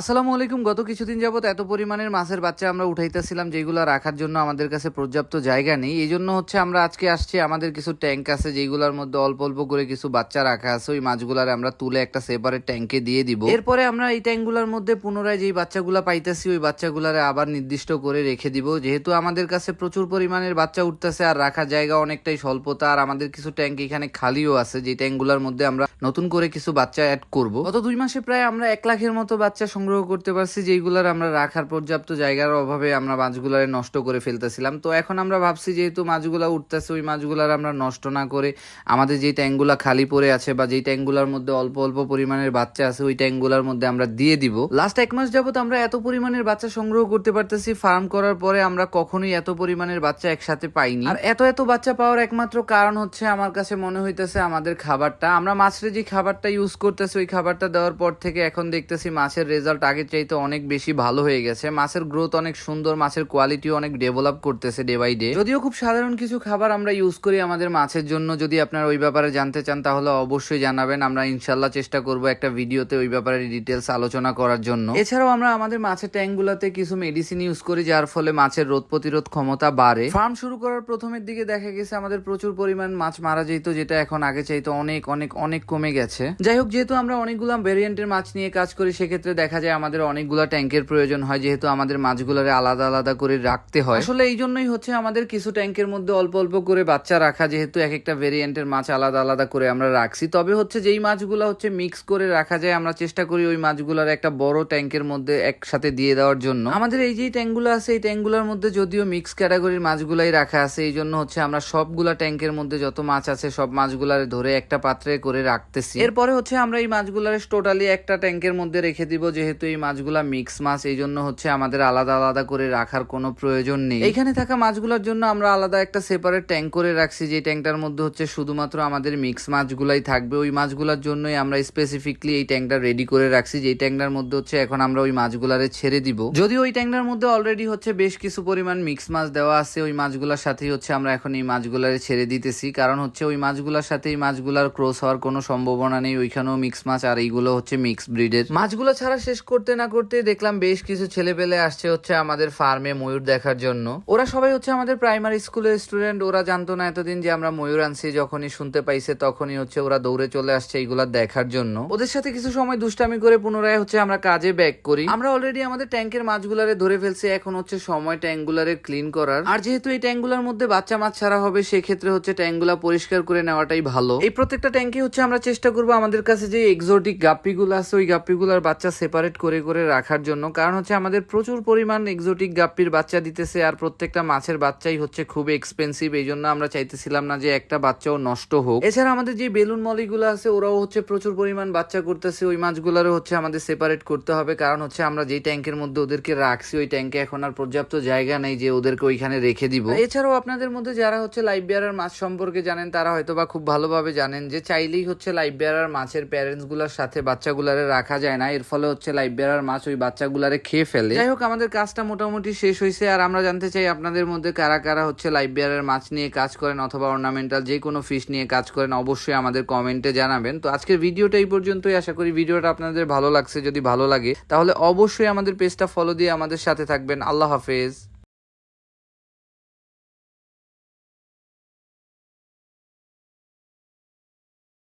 আসসালামু আলাইকুম। গত কিছুদিন যাবত এত পরিমাণের মাছের বাচ্চা আমরা উঠাইতেছিলাম যেগুলো রাখার জন্য আমাদের কাছে পর্যাপ্ত জায়গা নেই। এই জন্য হচ্ছে আমরা আজকে আসছি, আমাদের কিছু ট্যাঙ্ক আছে যেগুলোর মধ্যে অল্প অল্প করে কিছু বাচ্চা রাখা আছে। ওই মাছগুলার আমরা তুলে একটা সেপারেট ট্যাঙ্কে দিয়ে দিব। এরপরে আমরা এই ট্যাঙ্কগুলোর মধ্যে পুনরায় যেই বাচ্চাগুলা পাইতেছি, ওই বাচ্চাগুলারে আবার নির্দিষ্ট করে রেখে দিব। যেহেতু আমাদের কাছে প্রচুর পরিমাণের বাচ্চা উঠতেছে আর রাখার জায়গা অনেকটাই স্বল্পতা, আর আমাদের কিছু ট্যাঙ্ক এখানে খালিও আছে যে ট্যাঙ্কগুলোর মধ্যে আমরা নতুন করে কিছু বাচ্চা অ্যাড করব। গত দুই মাসে প্রায় আমরা এক লাখের মতো বাচ্চা সংগ্রহ করতে পারছি, যেইগুলার আমরা রাখার পর্যাপ্ত জায়গার অভাবে আমরা মাছগুলারে নষ্ট করে ফেলতেছিলাম। তো এখন আমরা ভাবছি যেহেতু মাছগুলা উঠতেছে, ওই মাছগুলার আমরা নষ্ট না করে আমাদের যে ট্যাঙ্কগুলা খালি পড়ে আছে বা যেই ট্যাঙ্কগুলার মধ্যে অল্প অল্প পরিমাণের বাচ্চা আছে, ওই ট্যাঙ্কগুলার মধ্যে আমরা দিয়ে দিব। লাস্ট এক মাস যাবত আমরা এত পরিমাণের বাচ্চা সংগ্রহ করতে পারতেছি ফার্ম করার পরে আমরা কখনোই এত পরিমাণের বাচ্চা একসাথে পাইনি। আর এত এত বাচ্চা পাওয়ার একমাত্র কারণ হচ্ছে আমার কাছে মনে হইতেছে আমাদের খাবারটা। আমরা মাছের যে খাবারটা ইউজ করতেছি, ওই খাবারটা দেওয়ার পর থেকে এখন দেখতেছি মাছের রেজাল্ট আগের চাইতে অনেক বেশি ভালো হয়ে গেছে। মাছের গ্রোথ অনেক সুন্দর, মাছের কোয়ালিটিও অনেক ডেভেলপ করতেছে ডে বাই ডে যদিও খুব সাধারণ কিছু খাবার আমরা ইউজ করি আমাদের মাছের জন্য, যদি আপনারা ওই ব্যাপারে জানতে চান তাহলে অবশ্যই জানাবেন। আমরা ইনশাল্লাহ চেষ্টা করব একটা ভিডিওতে ওই ব্যাপারে ডিটেলস আলোচনা করার জন্য। এছাড়াও আমরা আমাদের মাছের ট্যাঙ্কগুলোতে কিছু মেডিসিন ইউজ করি, যার ফলে মাছের রোগ প্রতিরোধ ক্ষমতা বাড়ে। ফার্ম শুরু করার প্রথমের দিকে দেখা গেছে আমাদের প্রচুর পরিমাণ মাছ মারা যেত, যেটা এখন আগে চাইতে অনেক অনেক অনেক কমে গেছে। যাই হোক, যেহেতু আমরা অনেকগুলো ভেরিয়েন্টের মাছ নিয়ে কাজ করি, সেক্ষেত্রে দেখা যায় আমাদের অনেকগুলো ট্যাঙ্কের প্রয়োজন হয়, যেহেতু আমাদের মাছগুলোরে আলাদা আলাদা করে রাখতে হয়। আসলে এই জন্যই হচ্ছে আমাদের কিছু ট্যাঙ্কের মধ্যে অল্প অল্প করে বাচ্চা রাখা, যেহেতু এক একটা ভেরিয়েন্টের মাছ আলাদা আলাদা করে আমরা রাখছি। তবে হচ্ছে যেই মাছগুলো হচ্ছে মিক্স করে রাখা যায়, আমরা চেষ্টা করি ওই মাছগুলোর একটা বড় ট্যাঙ্কের মধ্যে একসাথে দিয়ে দেওয়ার জন্য। আমাদের এই যে ট্যাঙ্কগুলো আছে, এই ট্যাঙ্কগুলোর মধ্যে যদিও মিক্স ক্যাটাগরির মাছগুলাই রাখা আছে, এই জন্য হচ্ছে আমরা সবগুলা ট্যাঙ্কের মধ্যে যত মাছ আছে, সব মাছগুলারে ধরে একটা পাত্রে করে রাখতেছি। এরপরে হচ্ছে আমরা এই মাছগুলারে টোটালি একটা ট্যাঙ্কের মধ্যে রেখে দিব, যেহেতু এই মাছগুলা মিক্স মাছ, এই জন্য হচ্ছে আমাদের আলাদা আলাদা করে রাখার কোনো প্রয়োজন নেই। এখানে থাকা মাছগুলোর জন্য আমরা আলাদা একটা সেপারেট ট্যাঙ্ক করে রাখছি, যে ট্যাঙ্কটার মধ্যে হচ্ছে শুধুমাত্র আমাদের মিক্স মাছগুলাই থাকবে। ওই মাছগুলোর জন্যই আমরা স্পেসিফিকলি এই ট্যাঙ্কটা রেডি করে রাখছি, যে ট্যাঙ্কটার মধ্যে হচ্ছে এখন আমরা ওই মাছগুলারে ছেড়ে দিব। যদিও ওই ট্যাঙ্কটার মধ্যে অলরেডি হচ্ছে বেশ কিছু পরিমাণ মিক্স মাছ দেওয়া আছে, ওই মাছগুলোর সাথেই হচ্ছে আমরা এখন এই মাছগুলারে ছেড়ে দিতেছি। কারণ হচ্ছে ওই মাছগুলোর সাথে এই মাছগুলার ক্রস হওয়ার কোনো সম্ভাবনা নেই, ওইখানেও মিক্স মাছ আর এইগুলো হচ্ছে মিক্স ব্রিডের মাছগুলো ছাড়া শেষ করতে না করতে দেখলাম বেশ কিছু ছেলে পেলে আসছে হচ্ছে আমাদের ফার্মে ময়ূর দেখার জন্য। ওরা সবাই হচ্ছে আমাদের প্রাইমারি স্কুলের স্টুডেন্ট ওরা জানতো না এতদিন যে আমরা ময়ূর আনছি, যখনই শুনতে পাইছে তখনই হচ্ছে ওরা দৌড়ে চলে আসছে এইগুলা দেখার জন্য। ওদের সাথে কিছু সময় দুষ্টামি করে পুনরায় হচ্ছে আমরা কাজে ব্যাক করি। আমরা অলরেডি আমাদের ট্যাঙ্কের মাছগুলারে ধরে ফেলছি, এখন হচ্ছে সময় ট্যাঙ্কগুলারে ক্লিন করার। আর যেহেতু এই ট্যাঙ্কগুলার মধ্যে বাচ্চা মাছ ছাড়া হবে, সেক্ষেত্রে হচ্ছে ট্যাঙ্কগুলা পরিষ্কার করে নেওয়াটাই ভালো। এই প্রত্যেকটা ট্যাঙ্কে হচ্ছে আমরা চেষ্টা করব আমাদের কাছে যে এক্সোটিক গাপ্পিগুলো আছে, ওই গাপ্পিগুলার বাচ্চা সেপারেট করে করে রাখার জন্য। কারণ হচ্ছে আমাদের প্রচুর পরিমাণ এক্সোটিক গাপ্পির বাচ্চা দিতেছে আর প্রত্যেকটা মাছের বাচ্চাই হচ্ছে খুব এক্সপেন্সিভ এই জন্য আমরা চাইতেছিলাম না যে একটা বাচ্চাও নষ্ট হোক। এছাড়া আমাদের যে বেলুন মলিগুলো আছে, ওরাও হচ্ছে প্রচুর পরিমাণ বাচ্চা করতেছে। ওই মাছগুলোরও হচ্ছে আমাদের সেপারেট করতে হবে। কারণ হচ্ছে আমরা যেই ট্যাঙ্কের মধ্যে ওদেরকে রাখছি, ওই ট্যাঙ্কে এখন আর পর্যাপ্ত জায়গা নেই যে ওদেরকে ওইখানে রেখে দিব। এছাড়াও আপনাদের মধ্যে যারা হচ্ছে লাইফ বেয়ারার মাছ সম্পর্কে জানেন, তারা হয়তো বা খুব ভালোভাবে জানেন যে চাইলেই হচ্ছে লাইফ বেয়ারার মাছের প্যারেন্টসগুলার সাথে বাচ্চাগুলারে রাখা যায় না। এর ফলে হচ্ছে লাইফ বেয়ারার মাছ ওই বাচ্চাগুলারে খেয়ে ফেলে। যাই হোক, আমাদের কাজটা মোটামুটি শেষ হয়েছে। আর আমরা জানতে চাই, আপনাদের মধ্যে কারা কারা হচ্ছে লাইফ বেয়ারের মাছ নিয়ে কাজ করেন অথবা অর্নামেন্টাল যে কোনো ফিশ নিয়ে কাজ করেন, অবশ্যই আমাদের কমেন্টে জানাবেন। তো আজকের ভিডিওটা এই পর্যন্তই। আশা করি ভিডিওটা আপনাদের ভালো লাগছে। যদি ভালো লাগে, তাহলে অবশ্যই আমাদের পেজটা ফলো দিয়ে আমাদের সাথে থাকবেন। আল্লাহ হাফেজ।